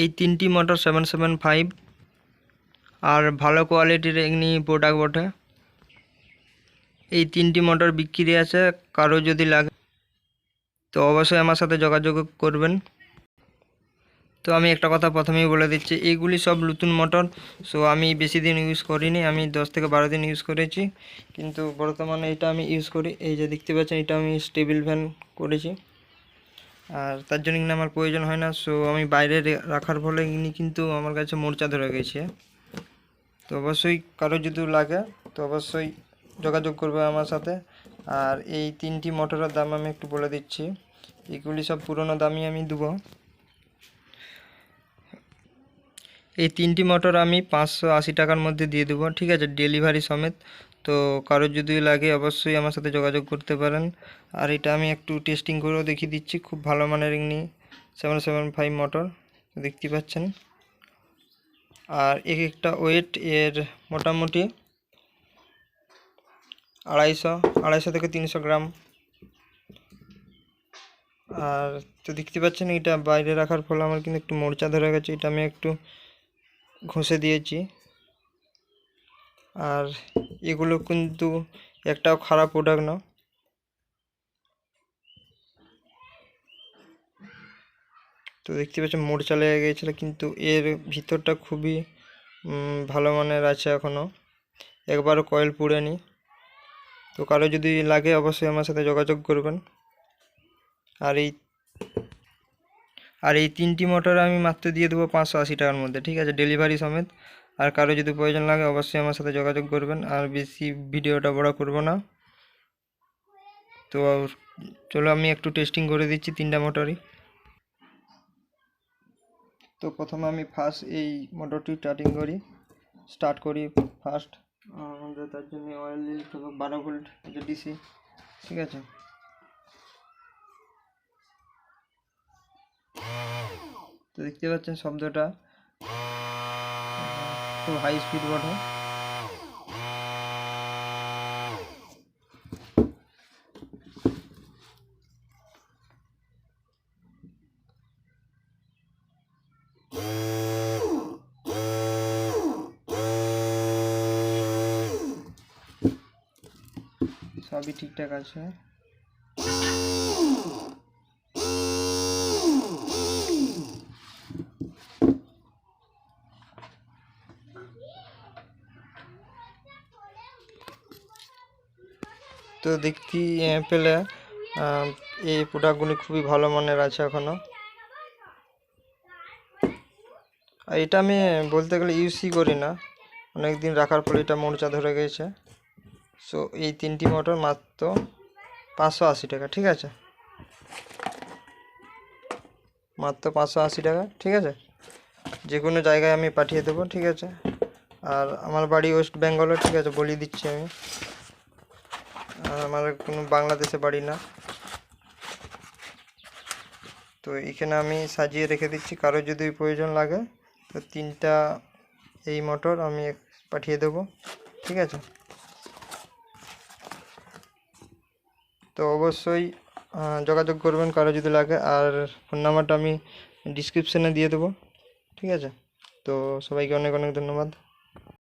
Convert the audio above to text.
এই তিনটি motor seven seven five আর ভালো কোয়ালিটির এমনি প্রোডাক্ট বটে। এই তিনটি মোটর বিক্রি আছে, কারও যদি লাগে তো অবশ্যই আমার সাথে যোগাযোগ করবেন। তো আমি একটা কথা প্রথমেই বলে দিচ্ছি, এইগুলি সব নতুন মোটর সো আমি বেশি দিন ইউজ করিনি, আমি দশ থেকে বারো দিন ইউজ করেছি। কিন্তু বর্তমানে এটা আমি ইউজ করি, এই যে দেখতে পাচ্ছেন, এটা আমি স্টেবিল ফ্যান করেছি। আর তার জন্য কিন্তু আমার প্রয়োজন হয় না সো আমি বাইরে রাখার ফলে ইনি কিন্তু আমার কাছে মোর্চা ধরে গেছে। তো অবশ্যই কারও যদি লাগে, তো অবশ্যই যোগাযোগ করবে আমার সাথে। আর এই তিনটি মোটরের দাম আমি একটু বলে দিচ্ছি। এগুলি সব পুরনো দামই আমি দেবো। এই তিনটি মোটর আমি পাঁচশো আশি টাকার মধ্যে দিয়ে দেবো, ঠিক আছে? ডেলিভারি সমেত। তো কারোর যদি লাগে অবশ্যই আমার সাথে যোগাযোগ করতে পারেন। আর এটা আমি একটু টেস্টিং করেও দেখিয়ে দিচ্ছি, খুব ভালো মানের এমনি সেভেন সেভেন ফাইভ মোটর দেখতে পাচ্ছেন। আর এক একটা ওয়েট এর মোটামুটি আড়াইশো আড়াইশো থেকে তিনশো গ্রাম। আর তো দেখতে পাচ্ছেন এটা বাইরে রাখার ফলে আমার কিন্তু একটু মোর্চা ধরে গেছে, এটা আমি একটু ঘষে দিয়েছি। আর এগুলো কিন্তু একটাও খারাপ প্রোডাক্ট না। তো দেখতে পাচ্ছেন মোর্চা লেগে গিয়েছিল, কিন্তু এর ভিতরটা খুবই ভালো মানের আছে এখনও একবারও কয়েল পুড়েনি। তো কারও যদি লাগে অবশ্যই আমার সাথে যোগাযোগ করবেন। আর এই আর এই তিনটি মোটর আমি মাত্র দিয়ে দেবো পাঁচশো আশি টাকার মধ্যে, ঠিক আছে? ডেলিভারি সমেত। আর কারও যদি প্রয়োজন লাগে, অবশ্যই আমার সাথে যোগাযোগ করবেন। আর বেশি ভিডিওটা বড় করব না। তো চলো আমি একটু টেস্টিং করে দিচ্ছি তিনটা মোটরই তো প্রথমে আমি ফার্স্ট এই মোটরটি স্টার্টিং করি। স্টার্ট করি ফার্স্ট আমাদের তার জন্য অয়েল দিতে বারো ভোল্ট ডিসি ঠিক আছে? তো দেখতে পাচ্ছেন শব্দটা। খুব হাই স্পিড বটে সবই ঠিকঠাক আছে তো দেখতে পেলে এই প্রোডাক্টগুলি খুবই ভালো মানের আছে এখনও আর এটা আমি বলতে গেলে ইউজই করি না। অনেক দিন রাখার পরে এটা মোর্চা ধরে গেছে। সো এই তিনটি মোটর মাত্র পাঁচশো আশি টাকা, ঠিক আছে? মাত্র পাঁচশো আশি টাকা, ঠিক আছে? যে কোনো জায়গায় আমি পাঠিয়ে দেবো, ঠিক আছে? আর আমার বাড়ি ওয়েস্ট বেঙ্গলে ঠিক আছে? বলে দিচ্ছি আমি। আমার কোনো বাংলাদেশে বাড়ি না। তো এখানে আমি সাজিয়ে রেখে দিচ্ছি। কারও যদি প্রয়োজন লাগে, তো তিনটা এই মোটর আমি পাঠিয়ে দেবো। ঠিক আছে? তো অবশ্যই যোগাযোগ করবেন কারও যদি লাগে। আর ফোন নাম্বারটা আমি ডিসক্রিপশানে দিয়ে দেবো। ঠিক আছে? তো সবাইকে অনেক অনেক ধন্যবাদ।